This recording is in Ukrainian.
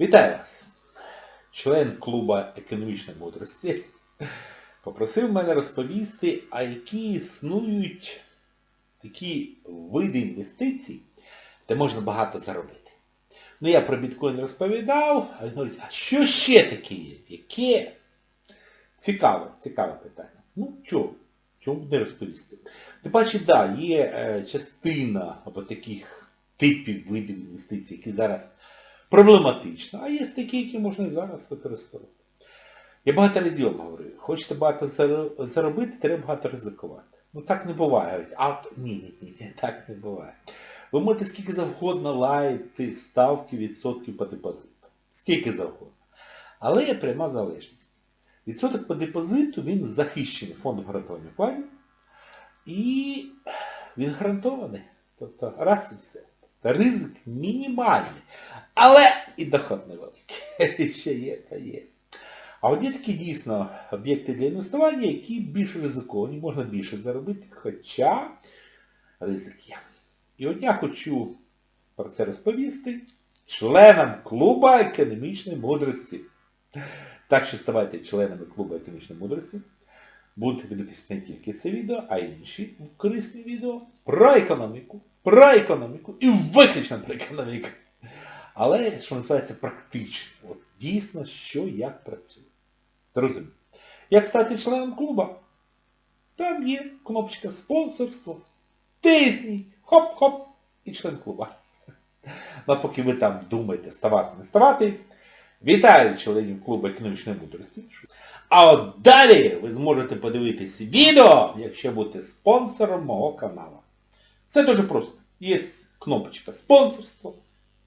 Вітаю вас! Член клуба економічної мудрості попросив мене розповісти, а які існують такі види інвестицій, де можна багато заробити. Ну я про біткоін розповідав, а він говорить, а що ще таке є? Яке? Цікаве, цікаве питання. Ну, чого? Чому не розповісти? Ти бачиш, да, є е, частина або таких типів видів інвестицій, які зараз проблематичні, а є такі, які можна і зараз використовувати. Я багато разів вам говорю, хочете багато заробити, треба багато ризикувати. Ну так не буває. А ні, ні, ні, ні, так не буває. Ви можете скільки завгодно лаяти ставки відсотків по депозиту. Скільки завгодно. Але є пряма залежність. Відсоток по депозиту, він захищений фондом гарантування вкладів. І він гарантований. Тобто раз і все. Ризик мінімальний. Але і доход невеликий. Ще є, та є. А от є такі дійсно об'єкти для інвестування, які більш ризиковані, можна більше заробити, хоча ризик є. І от я хочу про це розповісти членам клуба економічної мудрості. Так що ставайте членами клубу економічної мудрості. Будете дивитися не тільки це відео, а й інші корисні відео про економіку, про економіку і виключно про економіку. Але, що називається, практично. От дійсно, що як працює. Друзі, як стати членом клуба? Там є кнопочка спонсорство. Тисніть, хоп-хоп, і член клуба. Ну а поки ви там думаєте, ставати, не ставати, вітаю членів клубу економічної мудрості. А от далі ви зможете подивитись відео, якщо будете спонсором мого каналу. Все дуже просто. Є кнопочка спонсорство.